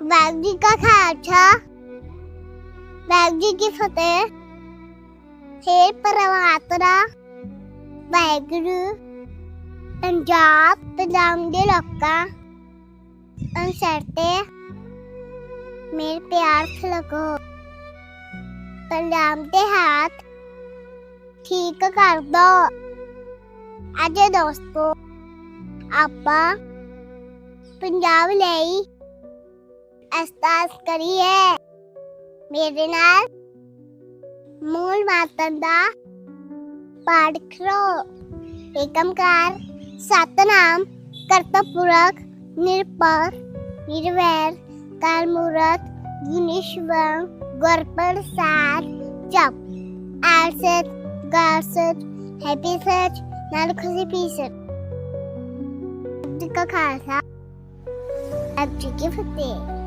ਵਾਹਿਗੁਰੂ ਜੀ ਕਾ ਖਾਲਸਾ ਵਾਹਿਗੁਰੂ ਜੀ ਕੀ ਫਤਿਹ? ਹੇ ਪਰਮਾਤਮਾ, ਵਾਹਿਗੁਰੂ, ਪੰਜਾਬ ਪੰਜਾਬ ਦੇ ਲੋਕਾਂ ਅਨਸਰ ਤੇ ਮੇਰੇ ਪਿਆਰ ਲਗੋ ਪੰਜਾਬ ਦੇ ਹੱਥ ਠੀਕ ਕਰ ਦੋ। ਅਜੇ ਦੋਸਤੋ, ਆਪਾਂ ਪੰਜਾਬ ਲਈ ਅਸਤਾਸ ਕਰੀਏ। ਮੇਰੇ ਨਾਲ ਮੂਲ ਮਾਤਨ ਦਾ ਪਾਠ ਕਰੋ। ਏਕਮਕਾਰ ਸਤਨਾਮ, ਕਰਤਪੁਰਖ ਨਿਰਪਰ ਨਿਰਵੈਰ ਕਾਲਮੂਰਤ ਗੁਨੀਸ਼ਵਰ ਗੁਰਪ੍ਰਸਾਦ ਜਪ ਆਲਸਤ ਗਾਸਤ ਹੈਪੀ ਸੱਚ ਨਾਲ ਖੁਸ਼ੀ ਪੀਸਤ ਜੀ ਕਾ ਖਾਲਸਾ। ਅੱਜ ਕੀ ਫਤਿਹ।